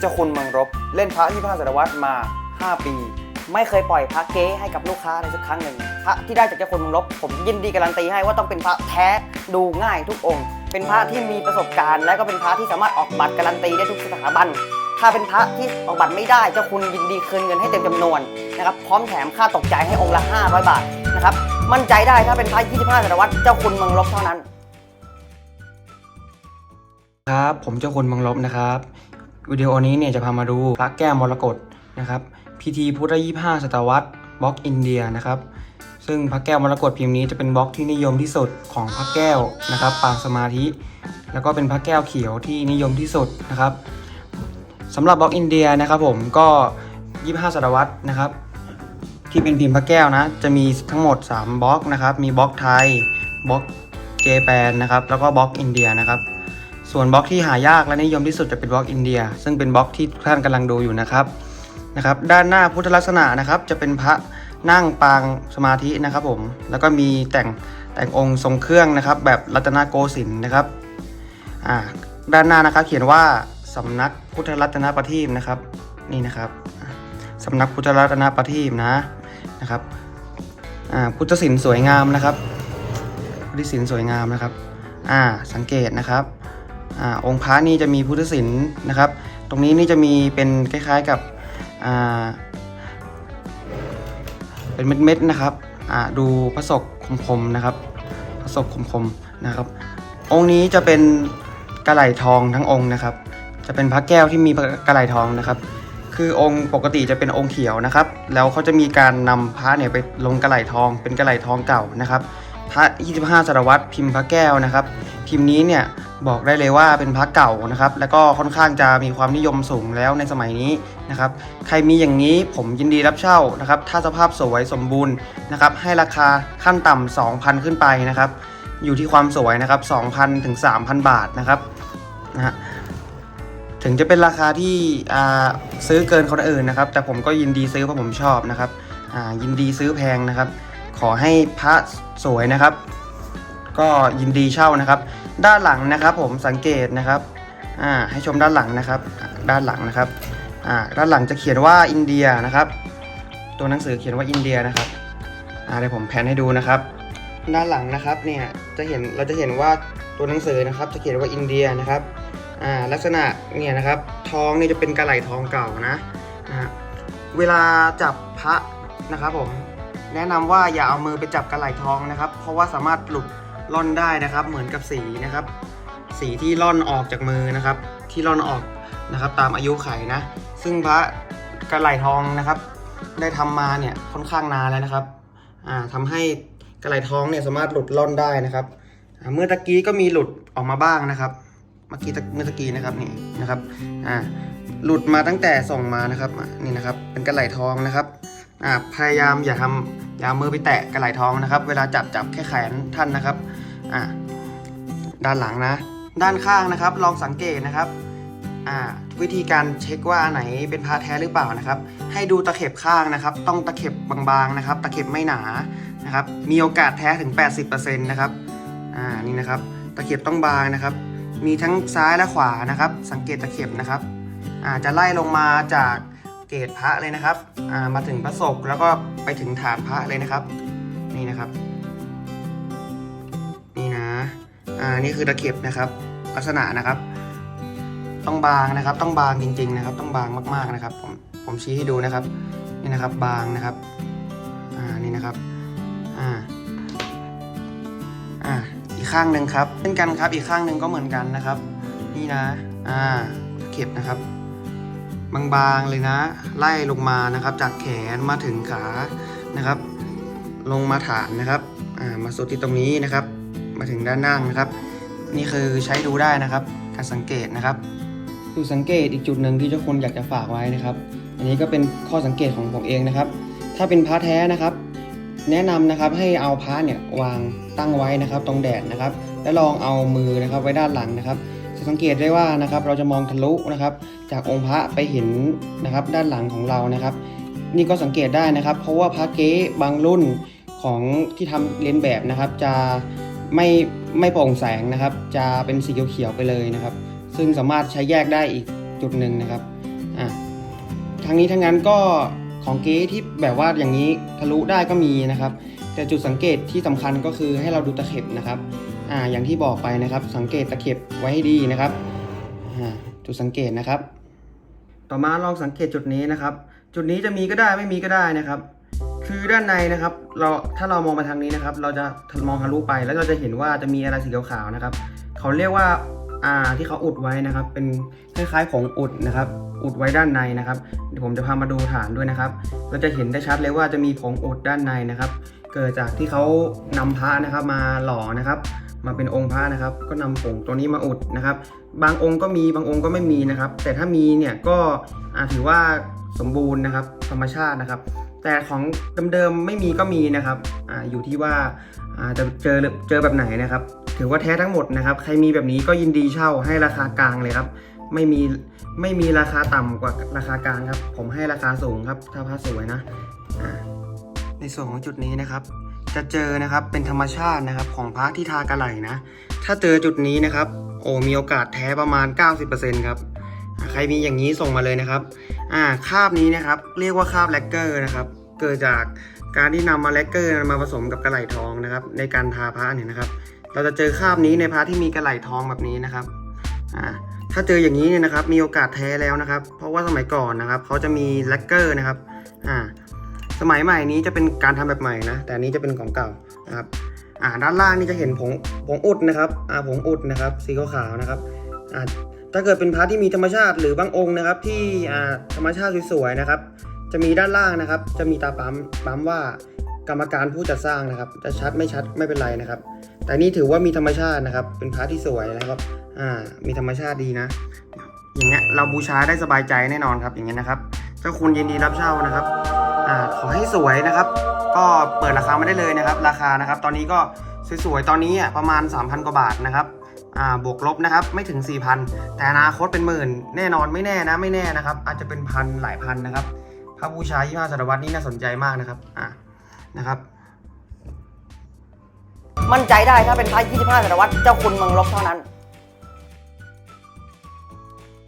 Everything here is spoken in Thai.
เจ้าคุณมืองรบ เล่นพระที่พระศตวรรมา 5 ปี ไม่เคยปล่อยพระเก๊ให้กับลูกค้าเลยสักครั้งหนึ่งพระที่ได้จากเจ้าคุณมืองรบ ผมยินดีการันตีให้ว่าต้องเป็นพระแท้ดูง่ายทุกองค์ เป็นพระที่มีประสบการณ์ และก็เป็นพระที่สามารถออกบัตรการันตีได้ทุกสถาบัน ถ้าเป็นพระที่ออกบัตรไม่ได้เจ้าคุณยินดีคืนเงินให้เต็มจำนวนนะครับพร้อมแถมค่าตกใจให้องค์ละ 500 บาทนะครับมั่นใจได้ถ้าเป็นพระ25ศตวรรเจ้าคุณมืองรบเท่านั้นครับ ผมเจ้าคุณบังลบนะครับ วิดีโอนี้เนี่ยจะพามาดูพระแก้วมรกตนะครับพิธีพุทธยี่ห้าศตวรรษบล็อกอินเดียนะครับซึ่งพระแก้วมรกตพิมพ์นี้จะเป็นบล็อกที่นิยมที่สุดของพระแก้วนะครับปางสมาธิ แล้วก็เป็นพระแก้วเขียวที่นิยมที่สุดนะครับสำหรับบล็อกอินเดียนะครับผมก็ 25 ศตวรรษนะครับที่เป็นพิมพ์พระแก้วนะ จะมีทั้งหมด 3บล็อกนะครับ มีบล็อกไทย บล็อกเจแปนนะครับ แล้วก็บล็อกอินเดียนะครับ ส่วนบล็อกที่หายากและนิยมที่สุดจะเป็นบล็อกอินเดีย ซึ่งเป็นบล็อกที่ท่านกำลังดูอยู่นะครับนะครับ ด้านหน้าพุทธลักษณะนะครับจะเป็นพระนั่งปางสมาธินะครับผมแล้วก็มีแต่งแต่งองค์ทรงเครื่องนะครับ แบบรัตนโกสินทร์นะครับอ่าด้านหน้านะครับเขียนว่าสำนักพุทธรัตนประทีปนะครับนี่นะครับอ่าสำนักพุทธรัตนประทีปนะนะครับอ่าพุทธศิลป์สวยงามนะครับพุทธศิลป์สวยงามนะครับอ่าสังเกตนะครับ อองค์พระนี่จะมีพุทธศิลป์นะครับ ตรงนี้นี่จะมีเป็นคล้ายๆกับเป็นเม็ดๆนะครับดูพระศกคมๆนะครับพระศกคมๆนะครับ องค์นี้จะเป็นกระไหลทองทั้งองค์นะครับ จะเป็นพระแก้วที่มีกระไหลทองนะครับ คือองค์ปกติจะเป็นองค์เขียวนะครับ แล้วเขาจะมีการนำพระเนี่ยไปลงกระไหลทอง เป็นกระไหลทองเก่านะครับ พระ 25ศตวรรพิมพ์พระแก้วนะครับ พิมพ์นี้เนี่ย บอกได้เลยว่าเป็นพระเก่านะครับ แล้วก็ค่อนข้างจะมีความนิยมสูงแล้วในสมัยนี้นะครับ ใครมีอย่างนี้ผมยินดีรับเช่านะครับ ถ้าสภาพสวยสมบูรณ์นะครับ ให้ราคาขั้นต่ำ2,000 ขึ้นไปนะครับ อยู่ที่ความสวยนะครับ 2,000 ถึง 3,000 บาทนะครับนะฮะถึงจะเป็นราคาที่ซื้อเกินคนอื่นนะครับ แต่ผมก็ยินดีซื้อเพราะผมชอบนะครับยินดีซื้อแพงนะครับ ขอให้พระสวยนะครับ ก็ยินดีเช่านะครับ ด้านหลังนะครับ ผมสังเกตนะครับอ่าให้ชมด้านหลังนะครับ ด้านหลังนะครับอ่าด้านหลังจะเขียนว่าอินเดียนะครับ ตัวหนังสือเขียนว่าอินเดียนะครับอ่าเดี๋ยวผมแพนให้ดูนะครับ ด้านหลังนะครับเนี่ยจะเห็นเราจะเห็นว่าตัวหนังสือนะครับ จะเขียนว่าอินเดียนะครับอ่าลักษณะเนี่ยนะครับทองนี่จะเป็นกระไหลทองเก่านะนะฮะเวลาจับพระนะครับผมแนะนำว่าอย่าเอามือไปจับกระไหลทองนะครับ เพราะว่าสามารถหลุด ล่อนได้นะครับ เหมือนกับสีนะครับ สีที่ล่อนออกจากมือนะครับ ที่ล่อนออกนะครับ ตามอายุไขนะ ซึ่งพระกระไหลทองนะครับ ได้ทำมาเนี่ยค่อนข้างนานแล้วนะครับอ่าทำให้กระไหลทองเนี่ยสามารถหลุดล่อนได้นะครับเมื่อตะกี้ก็มีหลุดออกมาบ้างนะครับ เมื่อกี้ตะเมื่อตะกี้นะครับนี่นะครับอ่าหลุดมาตั้งแต่ส่งมานะครับนี่นะครับ เป็นกระไหลทองนะครับ อ่าพยายามอย่าทำอย่ามือไปแตะกระไหลท้องนะครับ เวลาจับจับแค่แขนท่านนะครับอ่าด้านหลังนะ ด้านข้างนะครับ ลองสังเกตนะครับอ่าวิธีการเช็คว่าอันไหนเป็นพระแท้หรือเปล่านะครับ ให้ดูตะเข็บข้างนะครับ ต้องตะเข็บบางๆนะครับ ตะเข็บไม่หนานะครับ มีโอกาสแท้ถึง 80%นะครับอ่านี่นะครับตะเข็บต้องบางนะครับ มีทั้งซ้ายและขวานะครับ สังเกตตะเข็บนะครับอ่าจะไล่ลงมาจาก เกตพระเลยนะครับามาถึงพระศกแล้วก็ไปถึงฐานพระเลยนะครับ นี่นะครับนี่นะอ่านี่คือตะเข็บนะครับ ลักษณะนะครับ ต้องบางนะครับ ต้องบางจริง ๆ นะครับ ต้องบางมากๆนะครับ ผมผมชี้ให้ดูนะครับ นี่นะครับบางนะครับอ่านี่นะครับอ่าอ่าอีกข้างหนึ่งครับเช่นกันครับ อีกข้างหนึ่งก็เหมือนกันนะครับ นี่นะอ่าตะเข็บนะครับ บางๆเลยนะ ไล่ลงมานะครับ จากแขนมาถึงขานะครับ ลงมาฐานนะครับามาสุดที่ตรงนี้นะครับ มาถึงด้านล่างนะครับ นี่คือใช้ดูได้นะครับ การสังเกตนะครับจุดสังเกตอีกจุดหนึ่งที่เจ้าคุณอยากจะฝากไว้นะครับ อันนี้ก็เป็นข้อสังเกตของผมเองนะครับ ถ้าเป็นพระแท้นะครับ แนะนำนะครับให้เอาพระเนี่ยวางตั้งไว้นะครับ ตรงแดดนะครับ แล้วลองเอามือนะครับไว้ด้านหลังนะครับ จะสังเกตได้ว่านะครับเราจะมองทะลุนะครับ จากองค์พระไปเห็นนะครับด้านหลังของเรานะครับ นี่ก็สังเกตได้นะครับ เพราะว่าพระเก๊บางรุ่นของที่ทำเลนแบบนะครับจะไม่ไม่โปร่งแสงนะครับ จะเป็นสีเขียวๆไปเลยนะครับ ซึ่งสามารถใช้แยกได้อีกจุดหนึ่งนะครับอะทั้งนี้ทั้งนั้นก็ของเก๊ที่แบบว่าอย่างนี้ทะลุได้ก็มีนะครับ แต่จุดสังเกตที่สำคัญก็คือให้เราดูตะเข็บนะครับอ่าอย่างที่บอกไปนะครับ สังเกตตะเข็บไว้ให้ดีนะครับอ่าจุดสังเกตนะครับ ต่อมาลองสังเกตจุดนี้นะครับ จุดนี้จะมีก็ได้ไม่มีก็ได้นะครับ คือด้านในนะครับ เราถ้าเรามองมาทางนี้นะครับ เราจะมองทะลุไปแล้วเราจะเห็นว่าจะมีอะไรสีขาวๆนะครับ เขาเรียกว่าอ่าที่เขาอุดไว้นะครับ เป็นคล้ายๆผงอุดนะครับ อุดไว้ด้านในนะครับเดี๋ยวผมจะพามาดูฐานด้วยนะครับ เราจะเห็นได้ชัดเลยว่าจะมีผงอุดด้านในนะครับ เกิดจากที่เขานำพระนะครับมาหล่อนะครับ มาเป็นองค์พระนะครับ ก็นำผงตัวนี้มาอุดนะครับ บางองค์ก็มีบางองค์ก็ไม่มีนะครับ แต่ถ้ามีเนี่ยก็ถือว่าสมบูรณ์นะครับ ธรรมชาตินะครับ แต่ของเดิมๆไม่มีก็มีนะครับออยู่ที่ว่าจะเจอเจอแบบไหนนะครับ ถือว่าแท้ทั้งหมดนะครับ ใครมีแบบนี้ก็ยินดีเช่าให้ราคากลางเลยครับไม่มีไม่มีราคาต่ำกว่าราคากลางครับ ผมให้ราคาสูงครับ ถ้าพระสวยนะ ในส่วนของจุดนี้นะครับ จะเจอนะครับเป็นธรรมชาตินะครับของพระที่ทากระไหลนะ ถ้าเจอจุดนี้นะครับ โอ้มีโอกาสแท้ประมาณ 90%ครับอ่าใครมีอย่างนี้ส่งมาเลยนะครับอ่าคาบนี้นะครับเรียกว่าคาบแลกเกอร์นะครับ เกิดจากการที่นำมาแลกเกอร์มาผสมกับกระไหลทองนะครับ ในการทาพระเนี่ยนะครับ เราจะเจอคาบนี้ในพระที่มีกระไหลทองแบบนี้นะครับอ่าถ้าเจออย่างนี้เนี่ยนะครับ มีโอกาสแท้แล้วนะครับ เพราะว่าสมัยก่อนนะครับเขาจะมีแลกเกอร์นะครับอ่า สมัยใหม่นี้จะเป็นการทำแบบใหม่นะ แต่อันนี้จะเป็นของเก่านะครับอ่าด้านล่างนี่จะเห็นผงผงอุดนะครับอ่าผงอุดนะครับสีขาวๆนะครับอ่าถ้าเกิดเป็นพระที่มีธรรมชาติหรือบางองค์นะครับ ที่อ่าธรรมชาติสวยๆนะครับ จะมีด้านล่างนะครับ จะมีตาปั๊มปั๊มว่ากรรมการผู้จัดสร้างนะครับ จะชัดไม่ชัดไม่เป็นไรนะครับ แต่นี่ถือว่ามีธรรมชาตินะครับ เป็นพระที่สวยนะครับอ่ามีธรรมชาติดีนะ อย่างเงี้ยเราบูชาได้สบายใจแน่นอนครับอย่างเงี้ยนะครับ เจ้าคุณยินดีรับเช่านะครับอ่าขอให้สวยนะครับ ก็เปิดราคามาได้เลยนะครับ ราคานะครับ ตอนนี้ก็สวยๆตอนนี้อะประมาณ 3,000 กว่าบาทนะครับอ่าบวกลบนะครับไม่ถึง 4,000 แต่อนาคตเป็นหมื่นแน่นอนไม่แน่นะไม่แน่นะครับ อาจจะเป็นพันหลายพันนะครับพระบูชา25ศตวรรนี่น่าสนใจมากนะครับอ่านะครับมั่นใจได้ถ้าเป็นพระ25ศตวรรเจ้าคุณเมืองลบเท่านั้น